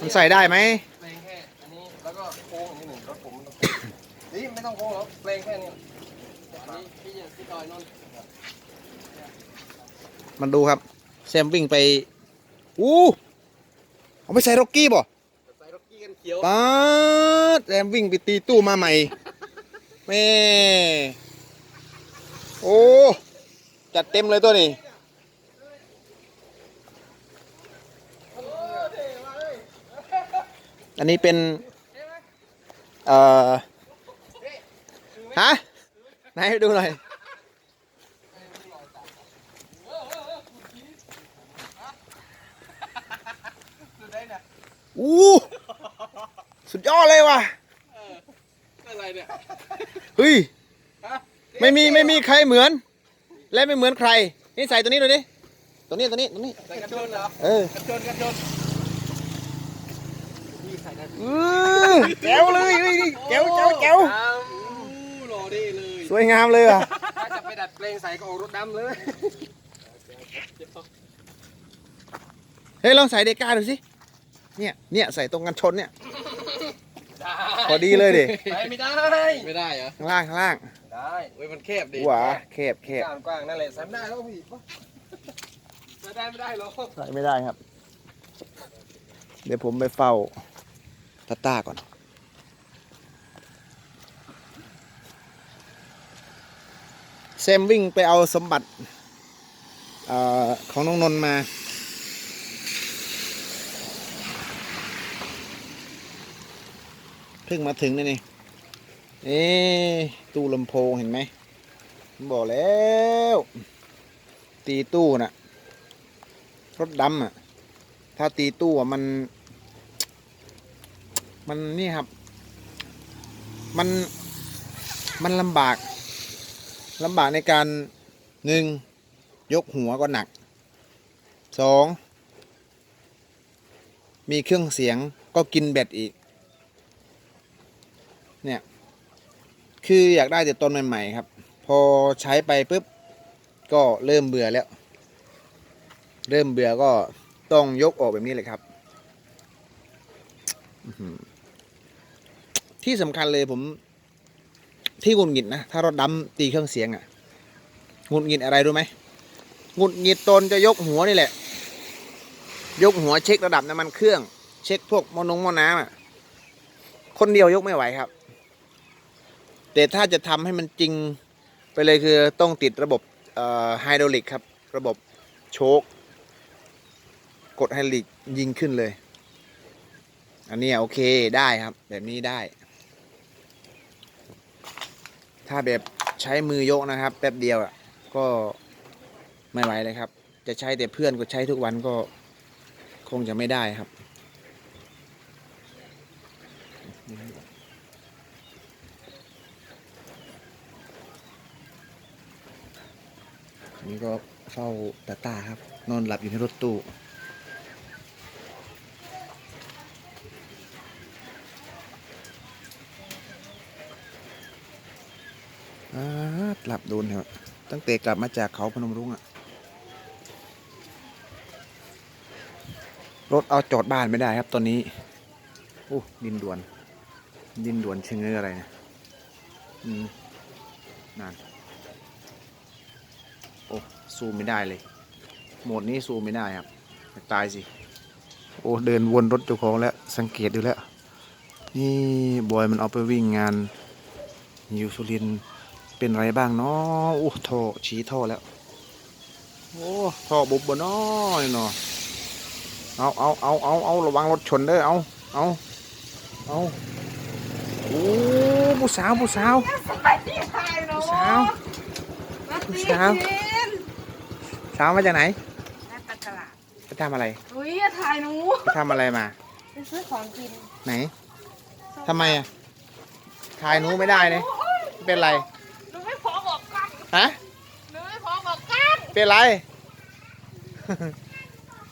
มันใส่ได้ไหมเพลงแค่อันนี้แล้วก็โค้งอันนี้หนึ่งรถผมมันต้องนี่ไม่ต้องโค้งหรอกเพลงแค่นี้อันนี้พี่พี่ดอยนนท์มันดูครับแซมวิ่งไปอู้เอาไปใส่ร็อกกี้บ่ใส่รถกี้กันเขียวป๊าดแซมวิ่งไปตีตู้มาใหม่แม่โอ้จัดเต็มเลยตัวนี้ อันนี้เป็นเอ่อฮะไหนให้ดูหน่อยดูได้เนี่ยอู้สุดยอดเลยว่ะอะไรเนี่ยเฮ้ยฮะไม่มีไม่มีใครเหมือน และไม่เหมือนใครนี่ใส่ตัวนี้ดูดิตัวนี้ตัวนี้ตัวนี้ใส่กันชนเหรอเออกันชนกันชนพี่ใส่ได้ อือแจ๋วเลยเฮ้ยแจ๋วแจ๋วแจ๋วอ้าวหล่อดีเลยสวยงามเลยอะถ้าจะไปดัดเพลงใส่ก็ออกรถดำเลยเฮ้ยลองใส่เดก้าดูสิเนี่ยเนี่ยใส่ตรงกันชนเนี่ยพอดีเลยดิใส่ไม่ได้ไม่ได้เหรอข้างล่างข้างล่างได้เว้ยมันแคบดิหวาแคบแคบกว้างกว้างนั่นแหละใส่ไม่ได้แล้วพี่ใส่ได้ไม่ได้หรอกใส่ไม่ได้ครับ เดี๋ยวผมไปเฝ้า ตาต้าก่อน เซมวิ่งไปเอาสมบัติอของน้องนนมา เพิ่งมาถึงนี่นี่เอ๊ตู้ลำโพงเห็นไหมบอกแล้ว ตีตู้น่ะ รถดำอะ ถ้าตีตู้อะมัน มันนี่ครับ มันมันลำบากลำบากในการหนึ่งยกหัวก็หนักสองมีเครื่องเสียงก็กินแบตอีก เนี่ย คืออยากได้แต่ต้นใหม่ๆครับ พอใช้ไปปุ๊บ ก็เริ่มเบื่อแล้ว เริ่มเบื่อก็ต้องยกออกแบบนี้เลยครับ อื ที่สำคัญเลยผม ที่หงุดหงิดนะ ถ้ารถดำตีเครื่องเสียงอะ่ะหงุดหงิดอะไรรู้ไหมหงุดหงิดตนจะยกหัวนี่แหละ ยกหัวเช็คระดับน้ำมันเครื่อง เช็คพวกมอนงมอน้ำอะ คนเดียวยกไม่ไหวครับ แต่ถ้าจะทำให้มันจริงไปเลยคือต้องติดระบบไฮดรอลิกครับ ระบบโชคกดไฮดรอลิกยิงขึ้นเลย อันนี้โอเคได้ครับ แบบนี้ได้ ถ้าแบบใช้มือยกนะครับ แป๊บเดียวอะก็ไม่ไหวเลยครับ จะใช้แต่เพื่อนก็ใช้ทุกวันก็คงจะไม่ได้ครับ นี่ก็เฝ้าตาตาครับ นอนหลับอยู่ในรถตู้อาด หลับโดนครับตั้งแต่กลับมาจากเขาพนมรุ้งอะรถเอาจอดบ้านไม่ได้ครับตอนนี้โอ้ดินด่วน ดินด่วนเชิงเงออะไรนะอืมนั่นโอ้ซูมไม่ได้เลย โหมดนี้ซูมไม่ได้ครับตายสิ โอ้เดินวนรถเจ้าของแล้วสังเกตดูแล้ว นี่บอยมันเอาไปวิ่งงานยูสุรินทร์ เป็นไรบ้างเนาะโอ้ท่อชี้ท่อแล้ว โอ้ท่อบุบบเนาะนี่เนาะเอาเอาเอาเอาเอาระวังรถชนเด้อเอาเอาเอาโอ้ผู้สาวผู้สาวผู้สาวผู้สาวสาวมาจากไหนนัดไปตลาดไปทำอะไรอุ้ยอย่าถ่ายหนูไปทำอะไรมาไปซื้อของกินไหนทำไมอะถ่ายหนูไม่ได้เลยเป็นไร ฮะหนูไม่พร้อมออกกล้องเป็นไร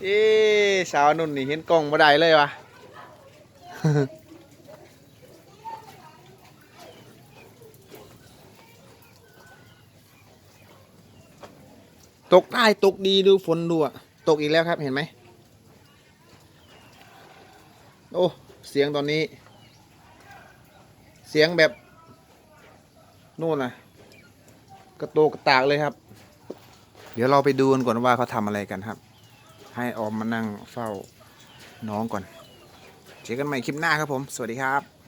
เอ๊ะสาวนุ่นนี่เห็นกล้องมาได้เลยวะตกได้ตกดีดูฝนดูอะตกอีกแล้วครับเห็นไหมโอ้เสียงตอนนี้ เสียงแบบนู่นนะ กระโตกกระตากเลยครับ เดี๋ยวเราไปดูกันก่อนว่าเขาทำอะไรกันครับ ให้ออมมานั่งเฝ้าน้องก่อน เจอกันใหม่คลิปหน้าครับผม สวัสดีครับ